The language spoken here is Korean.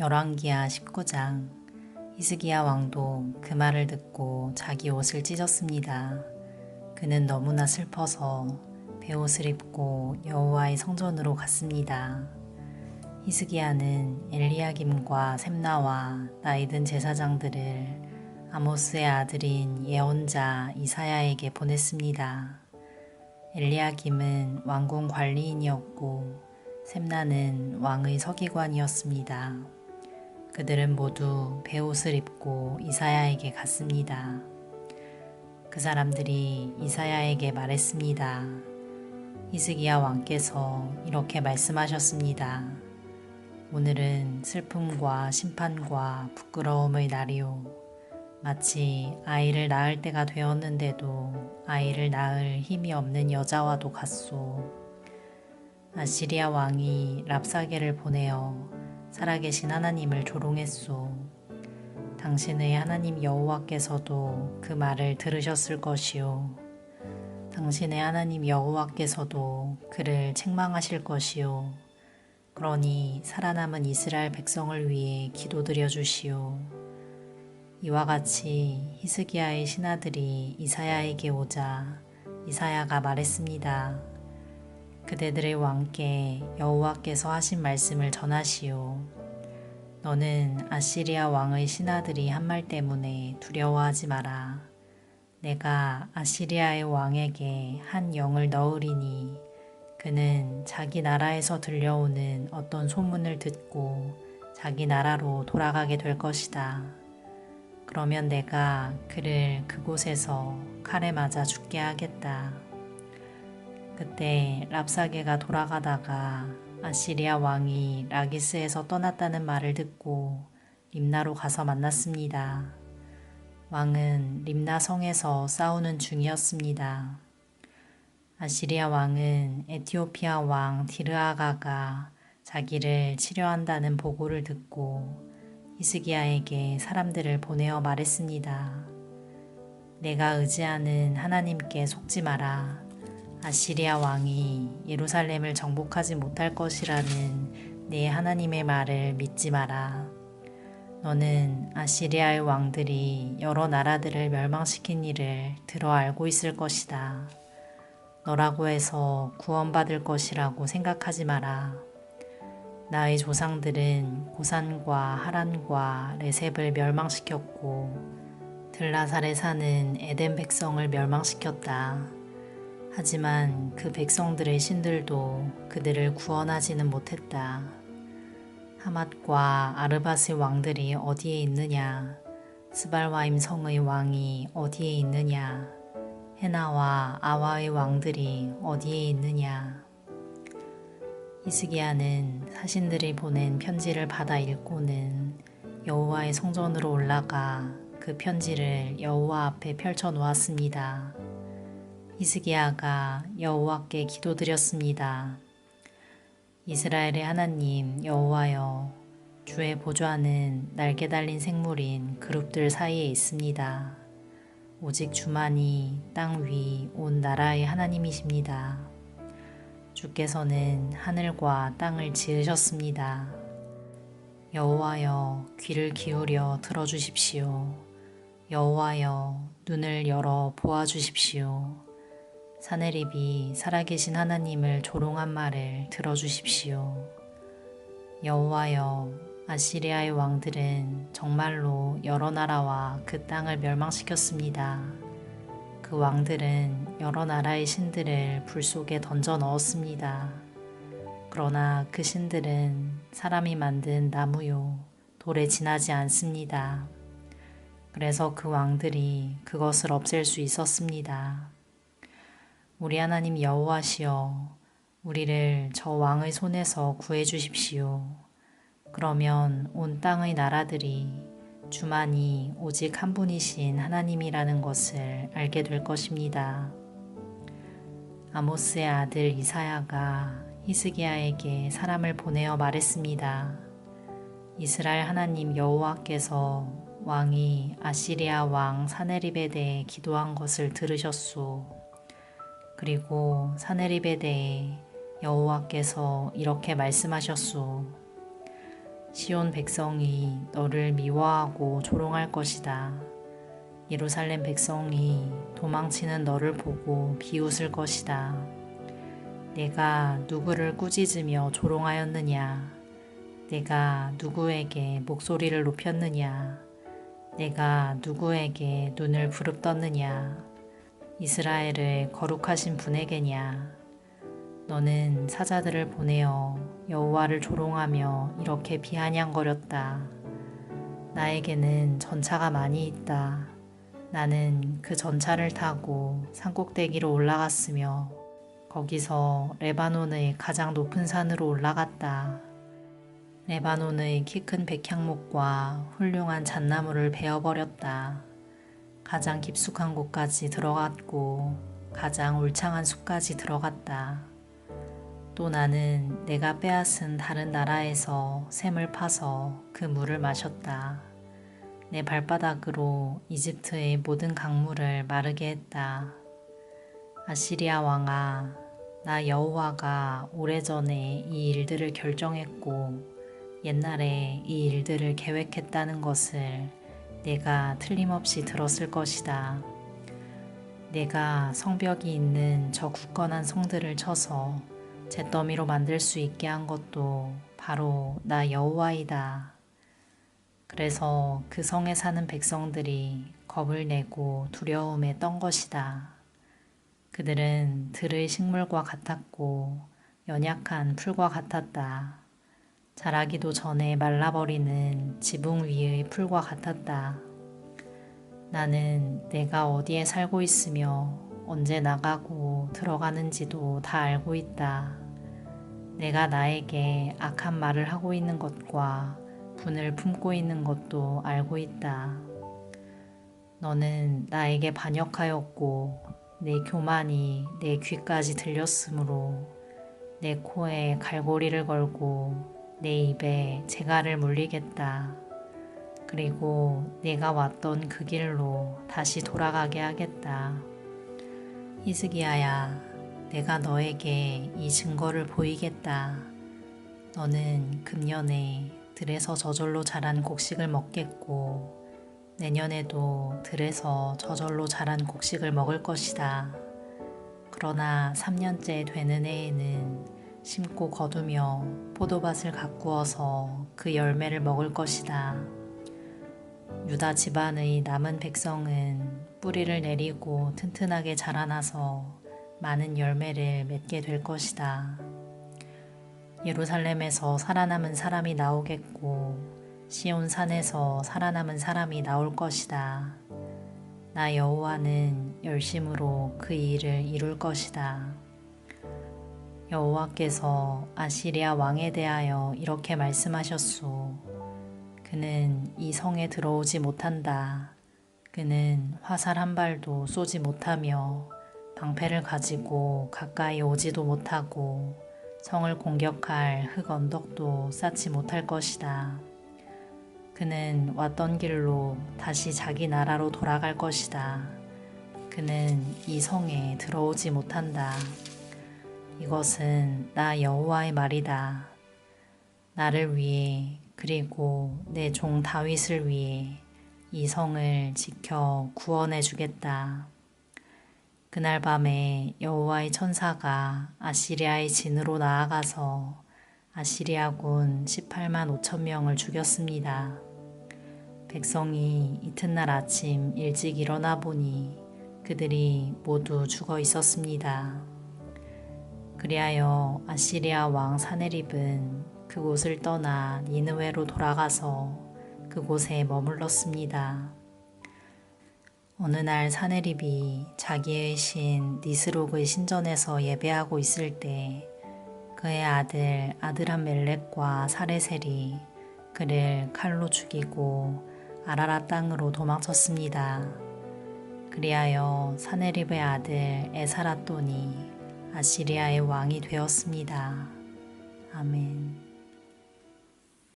열왕기하 19장 히스기야 왕도 그 말을 듣고 자기 옷을 찢었습니다. 그는 너무나 슬퍼서 베옷을 입고 여호와의 성전으로 갔습니다. 히스기야는 엘리야김과 셈나와 나이든 제사장들을 아모스의 아들인 예언자 이사야에게 보냈습니다. 엘리야김은 왕궁 관리인이었고 셈나는 왕의 서기관이었습니다. 그들은 모두 베옷을 입고 이사야에게 갔습니다. 그 사람들이 이사야에게 말했습니다. 히스기야 왕께서 이렇게 말씀하셨습니다. 오늘은 슬픔과 심판과 부끄러움의 날이요. 마치 아이를 낳을 때가 되었는데도 아이를 낳을 힘이 없는 여자와도 같소. 아시리아 왕이 랍사게를 보내어 살아계신 하나님을 조롱했소. 당신의 하나님 여호와께서도 그 말을 들으셨을 것이요. 당신의 하나님 여호와께서도 그를 책망하실 것이요. 그러니 살아남은 이스라엘 백성을 위해 기도드려 주시오. 이와 같이 히스기야의 신하들이 이사야에게 오자 이사야가 말했습니다. 그대들의 왕께 여호와께서 하신 말씀을 전하시오. 너는 아시리아 왕의 신하들이 한 말 때문에 두려워하지 마라. 내가 아시리아의 왕에게 한 영을 넣으리니 그는 자기 나라에서 들려오는 어떤 소문을 듣고 자기 나라로 돌아가게 될 것이다. 그러면 내가 그를 그곳에서 칼에 맞아 죽게 하겠다. 그때 랍사게가 돌아가다가 아시리아 왕이 라기스에서 떠났다는 말을 듣고 림나로 가서 만났습니다. 왕은 림나 성에서 싸우는 중이었습니다. 아시리아 왕은 에티오피아 왕 디르아가가 자기를 치료한다는 보고를 듣고 히스기야에게 사람들을 보내어 말했습니다. 내가 의지하는 하나님께 속지 마라. 아시리아 왕이 예루살렘을 정복하지 못할 것이라는 내 하나님의 말을 믿지 마라. 너는 아시리아의 왕들이 여러 나라들을 멸망시킨 일을 들어 알고 있을 것이다. 너라고 해서 구원받을 것이라고 생각하지 마라. 나의 조상들은 고산과 하란과 레셉을 멸망시켰고 들라살에 사는 에덴 백성을 멸망시켰다. 하지만 그 백성들의 신들도 그들을 구원하지는 못했다. 하맛과 아르바스의 왕들이 어디에 있느냐? 스발와임 성의 왕이 어디에 있느냐? 헤나와 아와의 왕들이 어디에 있느냐? 이스기야는 사신들이 보낸 편지를 받아 읽고는 여호와의 성전으로 올라가 그 편지를 여호와 앞에 펼쳐 놓았습니다. 히스기야가 여호와께 기도드렸습니다. 이스라엘의 하나님 여호와여 주의 보좌는 날개 달린 생물인 그룹들 사이에 있습니다. 오직 주만이 땅 위 온 나라의 하나님이십니다. 주께서는 하늘과 땅을 지으셨습니다. 여호와여 귀를 기울여 들어주십시오. 여호와여 눈을 열어 보아주십시오. 사내립이 살아계신 하나님을 조롱한 말을 들어주십시오. 여호와여 아시리아의 왕들은 정말로 여러 나라와 그 땅을 멸망시켰습니다. 그 왕들은 여러 나라의 신들을 불 속에 던져 넣었습니다. 그러나 그 신들은 사람이 만든 나무요, 돌에 지나지 않습니다. 그래서 그 왕들이 그것을 없앨 수 있었습니다. 우리 하나님 여호와시여 우리를 저 왕의 손에서 구해 주십시오. 그러면 온 땅의 나라들이 주만이 오직 한 분이신 하나님이라는 것을 알게 될 것입니다. 아모스의 아들 이사야가 히스기야에게 사람을 보내어 말했습니다. 이스라엘 하나님 여호와께서 왕이 아시리아 왕 사네립에 대해 기도한 것을 들으셨소. 그리고 사내립에 대해 여호와께서 이렇게 말씀하셨소. 시온 백성이 너를 미워하고 조롱할 것이다. 예루살렘 백성이 도망치는 너를 보고 비웃을 것이다. 내가 누구를 꾸짖으며 조롱하였느냐? 내가 누구에게 목소리를 높였느냐? 내가 누구에게 눈을 부릅떴느냐? 이스라엘을 거룩하신 분에게냐? 너는 사자들을 보내어 여호와를 조롱하며 이렇게 비아냥거렸다. 나에게는 전차가 많이 있다. 나는 그 전차를 타고 산꼭대기로 올라갔으며 거기서 레바논의 가장 높은 산으로 올라갔다. 레바논의 키 큰 백향목과 훌륭한 잣나무를 베어버렸다. 가장 깊숙한 곳까지 들어갔고 가장 울창한 숲까지 들어갔다. 또 나는 내가 빼앗은 다른 나라에서 샘을 파서 그 물을 마셨다. 내 발바닥으로 이집트의 모든 강물을 마르게 했다. 아시리아 왕아, 나 여호와가 오래전에 이 일들을 결정했고 옛날에 이 일들을 계획했다는 것을 내가 틀림없이 들었을 것이다. 내가 성벽이 있는 저 굳건한 성들을 쳐서 잿더미로 만들 수 있게 한 것도 바로 나 여호와이다. 그래서 그 성에 사는 백성들이 겁을 내고 두려움에 떤 것이다. 그들은 들의 식물과 같았고 연약한 풀과 같았다. 자라기도 전에 말라버리는 지붕 위의 풀과 같았다. 나는 내가 어디에 살고 있으며 언제 나가고 들어가는지도 다 알고 있다. 내가 나에게 악한 말을 하고 있는 것과 분을 품고 있는 것도 알고 있다. 너는 나에게 반역하였고 내 교만이 내 귀까지 들렸으므로 내 코에 갈고리를 걸고 내 입에 재갈을 물리겠다. 그리고 내가 왔던 그 길로 다시 돌아가게 하겠다. 히스기야야, 내가 너에게 이 증거를 보이겠다. 너는 금년에 들에서 저절로 자란 곡식을 먹겠고 내년에도 들에서 저절로 자란 곡식을 먹을 것이다. 그러나 3년째 되는 해에는 심고 거두며 포도밭을 가꾸어서 그 열매를 먹을 것이다. 유다 집안의 남은 백성은 뿌리를 내리고 튼튼하게 자라나서 많은 열매를 맺게 될 것이다. 예루살렘에서 살아남은 사람이 나오겠고 시온 산에서 살아남은 사람이 나올 것이다. 나 여호와는 열심으로 그 일을 이룰 것이다. 여호와께서 아시리아 왕에 대하여 이렇게 말씀하셨소. 그는 이 성에 들어오지 못한다. 그는 화살 한 발도 쏘지 못하며 방패를 가지고 가까이 오지도 못하고 성을 공격할 흙 언덕도 쌓지 못할 것이다. 그는 왔던 길로 다시 자기 나라로 돌아갈 것이다. 그는 이 성에 들어오지 못한다. 이것은 나 여호와의 말이다. 나를 위해 그리고 내 종 다윗을 위해 이 성을 지켜 구원해 주겠다. 그날 밤에 여호와의 천사가 아시리아의 진으로 나아가서 아시리아군 18만 5천 명을 죽였습니다. 백성이 이튿날 아침 일찍 일어나 보니 그들이 모두 죽어 있었습니다. 그리하여 아시리아 왕 사네립은 그곳을 떠나 니느웨로 돌아가서 그곳에 머물렀습니다. 어느 날 사네립이 자기의 신 니스록의 신전에서 예배하고 있을 때 그의 아들 아드람 멜렉과 사레셀이 그를 칼로 죽이고 아라라 땅으로 도망쳤습니다. 그리하여 사네립의 아들 에사라돈이 아시리아의 왕이 되었습니다. 아멘.